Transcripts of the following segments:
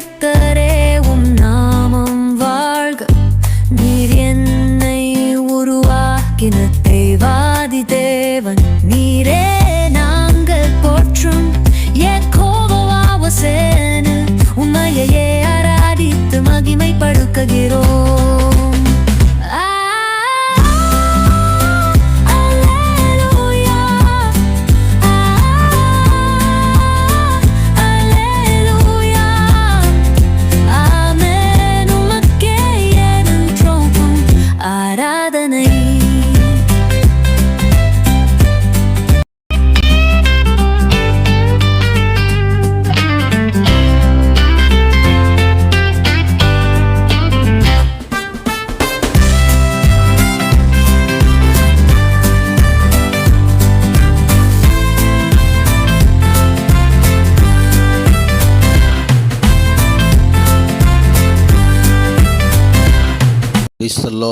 Perfect.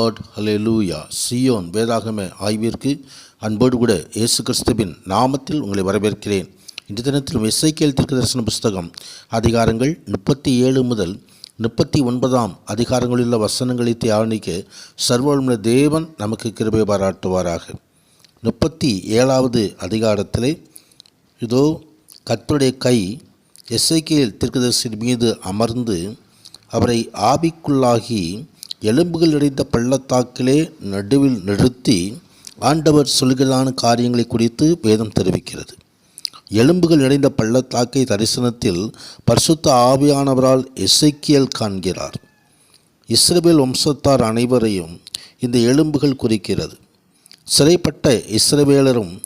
Lord hallelujah Zion வேதாகம ஆய்விற்கு அன்போடு கூட இயேசு கிறிஸ்துவின் நாமத்தில் உங்களை வரவேற்கிறேன். இன்று தினத்திலும் இசைக்கேல் தரிசன புஸ்தகம் அதிகாரங்கள் முப்பத்தி ஏழு முதல் முப்பத்தி ஒன்பதாம் அதிகாரங்களிலுள்ள வசனங்களை தியானிக்க சர்வமுள்ள தேவன் நமக்கு கிருபை பாராட்டுவாராக. முப்பத்தி ஏழாவது அதிகாரத்திலே இதோ கத்துடைய கை எஸ்ஐகேல் திருக்கதர்சின் மீது அமர்ந்து அவரை ஆபிக்குள்ளாகி எலும்புகள் நிறைந்த பள்ளத்தாக்கிலே நடுவில் நிறுத்தி ஆண்டவர் சொல்கிறான காரியங்களை குறித்து வேதம் தெரிவிக்கிறது. எலும்புகள் நிறைந்த பள்ளத்தாக்கை தரிசனத்தில் பரிசுத்த ஆவியானவரால் இசைக்கியல் காண்கிறார். இஸ்ரேபேல் வம்சத்தார் அனைவரையும் இந்த எலும்புகள் குறிக்கிறது. சிறைப்பட்ட இஸ்ரவேலரும்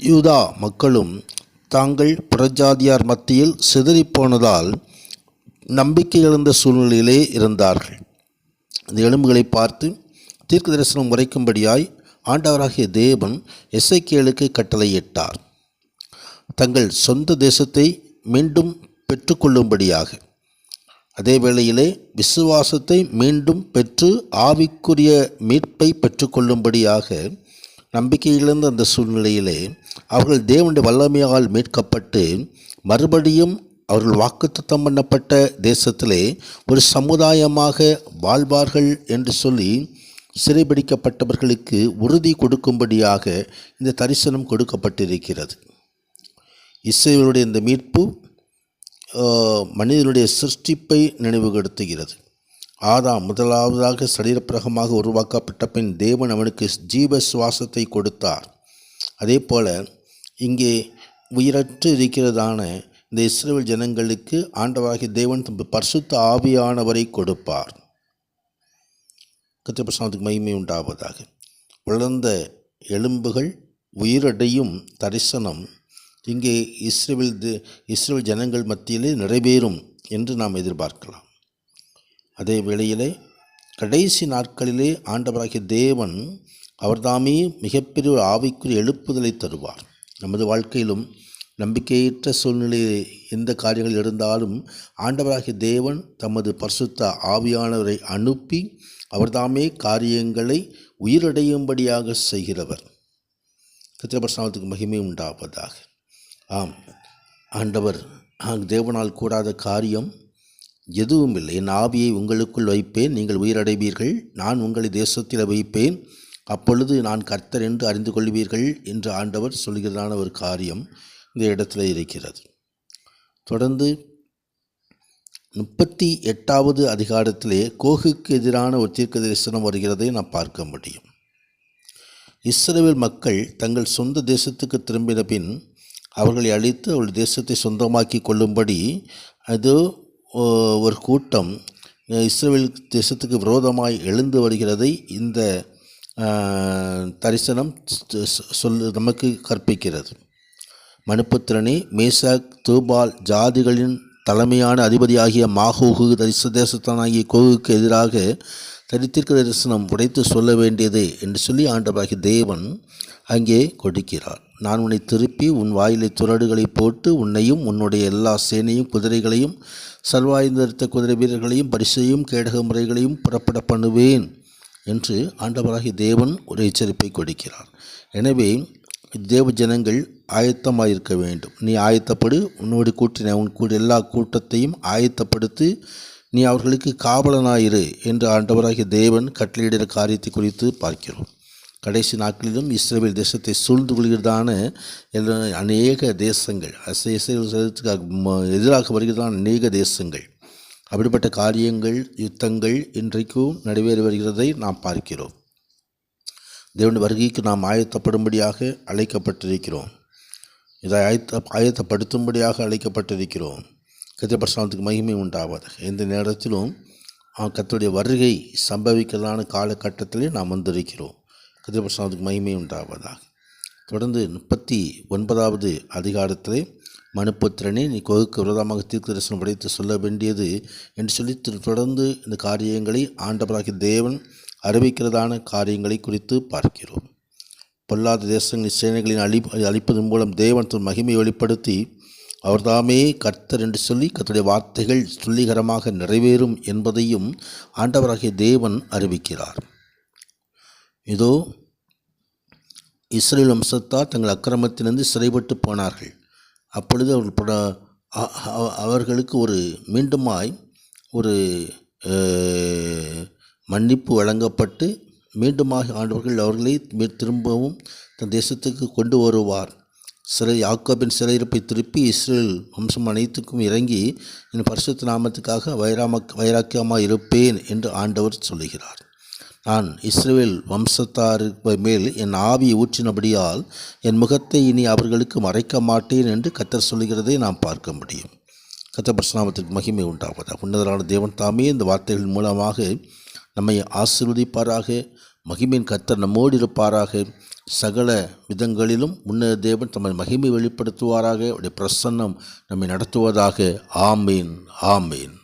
யூதா மக்களும் தாங்கள் புறஜாதியார் மத்தியில் சிதறிப்போனதால் நம்பிக்கை இழந்த சூழ்நிலையிலே இருந்தார்கள். இந்த எலும்புகளை பார்த்து தீர்க்க தரிசனம் உரைக்கும்படியாய் ஆண்டவராகிய தேவன் எஸ்ஐகேலுக்கு கட்டளையிட்டார். தங்கள் சொந்த தேசத்தை மீண்டும் பெற்றுக்கொள்ளும்படியாக. அதே வேளையிலே விசுவாசத்தை மீண்டும் பெற்று ஆவிக்குரிய மீட்பை பெற்றுக்கொள்ளும்படியாக நம்பிக்கை இழந்த அந்த சூழ்நிலையிலே அவர்கள் தேவனுடைய வல்லமையால் மீட்கப்பட்டு மறுபடியும் அவர்கள் வாக்குத்தத்தம் பண்ணப்பட்ட தேசத்திலே ஒரு சமுதாயமாக வாழ்வார்கள் என்று சொல்லி சிறைபிடிக்கப்பட்டவர்களுக்கு உறுதி கொடுக்கும்படியாக இந்த தரிசனம் கொடுக்கப்பட்டிருக்கிறது. இஸ்ரேலுடைய இந்த மீட்பு மனிதனுடைய சிருஷ்டிப்பை நினைவுபடுத்துகிறது. ஆதாம் முதலாவதாக சரீரப்பிரகமாக உருவாக்கப்பட்ட பின் தேவன் அவனுக்கு ஜீவ சுவாசத்தை கொடுத்தார். அதே போல இங்கே உயிரற்று இருக்கிறதான இந்த இஸ்ரேல் ஜனங்களுக்கு ஆண்டவராகிய தேவன் தம் பரிசுத்த ஆவியானவரை கொடுப்பார். கத்திரபிரசாதத்துக்கு மகிமை உண்டாவதாக. வளர்ந்த எலும்புகள் உயிரடையும் தரிசனம் இங்கே இஸ்ரேல் இஸ்ரேல் ஜனங்கள் மத்தியிலே நிறைவேறும் என்று நாம் எதிர்பார்க்கலாம். அதே வேளையிலே கடைசி நாட்களிலே ஆண்டவராகிய தேவன் அவர்தாமே மிகப்பெரிய ஒரு ஆவிக்குரிய எழுப்புதலை தருவார். நமது வாழ்க்கையிலும் நம்பிக்கையற்ற சூழ்நிலையில் எந்த காரியங்கள் இருந்தாலும் ஆண்டவராகிய தேவன் தமது பரிசுத்த ஆவியானவரை அனுப்பி அவர்தாமே காரியங்களை உயிரடையும்படியாக செய்கிறவர். கத்திரபர்சானத்துக்கு மகிமை உண்டாவதாக. ஆம் ஆண்டவர் ஆ, தேவனால் கூடாத காரியம் எதுவும் இல்லை என் ஆவியை உங்களுக்குள் வைப்பேன் நீங்கள் உயிரடைவீர்கள். நான் உங்களை தேசத்தில் வைப்பேன். அப்பொழுது நான் கர்த்தர் என்று அறிந்து கொள்வீர்கள் என்று ஆண்டவர் சொல்கிறதான ஒரு காரியம் இந்த இடத்துல இருக்கிறது. தொடர்ந்து முப்பத்தி எட்டாவது அதிகாரத்திலே கோகுக்கு எதிரான ஒரு தீர்க்க தரிசனம் வருகிறதை நாம் பார்க்க முடியும். இஸ்ரேல் மக்கள் தங்கள் சொந்த தேசத்துக்கு திரும்பின பின் அவர்களை அழித்து அவர்கள் தேசத்தை சொந்தமாக்கி கொள்ளும்படி அது ஓ, ஒரு கூட்டம் இஸ்ரேல் தேசத்துக்கு விரோதமாய் எழுந்து வருகிறதை இந்த தரிசனம் சொ- சொல் நமக்கு கற்பிக்கிறது. மனுப்புத்திரனே மேசாக் தூபால் ஜாதிகளின் தலைமையான அதிபதியாகிய மாகோகு தரிசு தேசத்தானாகிய கோகுக்கு எதிராக தரித்திருக்க தரிசனம் உடைத்து சொல்ல வேண்டியது என்று சொல்லி ஆண்டவராகி தேவன் அங்கே கொடுக்கிறார். நான் உன்னை திருப்பி உன் வாயிலை துரடுகளை போட்டு உன்னையும் உன்னுடைய எல்லா சேனையும் குதிரைகளையும் சர்வாயுதரித்த குதிரை வீரர்களையும் பரிசையும் கேடக முறைகளையும் புறப்பட பண்ணுவேன் என்று ஆண்டவராகி தேவன் ஒரு எச்சரிப்பை கொடுக்கிறார். எனவே தேவ ஜனங்கள் ஆயத்தமாக இருக்க வேண்டும். நீ ஆயத்தப்படு உன்னோடு கூட்டின உன் கூட எல்லா கூட்டத்தையும் ஆயத்தப்படுத்தி நீ அவர்களுக்கு காவலனாயிரு என்று ஆண்டவராகிய தேவன் கட்டளையிடுகிற காரியத்தை குறித்து பார்க்கிறோம். கடைசி நாட்களிலும் இஸ்ரேல் தேசத்தை சூழ்ந்து கொள்கிறதான அநேக தேசங்கள் அச- இஸ்ரேல் எதிராக வருகிறதான அநேக தேசங்கள். அப்படிப்பட்ட காரியங்கள் யுத்தங்கள் இன்றைக்கும் நடைபெறி வருகிறதை நாம் பார்க்கிறோம். தேவனுடைய வருகைக்கு நாம் ஆயத்தப்படும்படியாக அழைக்கப்பட்டிருக்கிறோம். இதை ஆயத்த ஆயத்தப்படுத்தும்படியாக அழைக்கப்பட்டிருக்கிறோம். கத்திரபர்சனத்துக்கு மகிமை உண்டாவது எந்த நேரத்திலும் கத்தருடைய வருகை சம்பவிக்கிறதான காலகட்டத்திலே நாம் வந்திருக்கிறோம். கத்திரபர்சனத்துக்கு மகிமை உண்டாவதாக. தொடர்ந்து முப்பத்தி ஒன்பதாவது அதிகாரத்திலே மனுப்புத்திரனே நீ கோகுக்கு விரோதமாக தீர்க்க தரிசனம் படைத்து சொல்ல வேண்டியது என்று சொல்லி தொடர்ந்து இந்த காரியங்களை ஆண்டவராகிய தேவன் அறிவிக்கிறதான காரியங்களை குறித்து பார்க்கிறோம். பொல்லாத தேசங்களின் சேனைகளின் அழி அழிப்பதன் மூலம் தேவன் தன் மகிமையை வெளிப்படுத்தி அவர்தாமே கர்த்தர் என்று சொல்லி கர்த்தருடைய வார்த்தைகள் துல்லிகரமாக நிறைவேறும் என்பதையும் ஆண்டவராகிய தேவன் அறிவிக்கிறார். இதோ இஸ்ரேல் வம்சத்தார் தங்கள் அக்கிரமத்திலிருந்து சிறைப்பட்டு போனார்கள். அப்பொழுது அவர்கள் புட- அ- அவர்களுக்கு ஒரு மீண்டுமாய் ஒரு மன்னிப்பு வழங்கப்பட்டு மீண்டுமாக ஆண்டவர்கள் அவர்களை திரும்பவும் தன் தேசத்துக்கு கொண்டு வருவார். சிறை யாக்கோபின் சிறையிருப்பை திருப்பி இஸ்ரேல் வம்சம் அனைத்துக்கும் இறங்கி என் பரிசுத்த நாமத்துக்காக வைராம வைராக்கியமாக இருப்பேன் என்று ஆண்டவர் சொல்லுகிறார். நான் இஸ்ரேல் வம்சத்தார் மேல் என் ஆவியை ஊற்றினபடியால் என் முகத்தை இனி அவர்களுக்கு மறைக்க மாட்டேன் என்று கத்தர் சொல்லுகிறதை நாம் பார்க்க முடியும். கத்தர் பரிசுநாமத்திற்கு மகிமை உண்டாவதா உன்னதரான தேவன் தாமே இந்த வார்த்தைகள் மூலமாக நம்மை ஆசிர்வதிப்பாராக மகிமையின் கத்தர் நம்மோடு இருப்பாராக. சகல விதங்களிலும் முன்னர் தேவன் தம்மை மகிமை வெளிப்படுத்துவாராக. அவருடைய பிரசன்னம் நம்மை நடத்துவதாக. ஆமீன் ஆமீன்.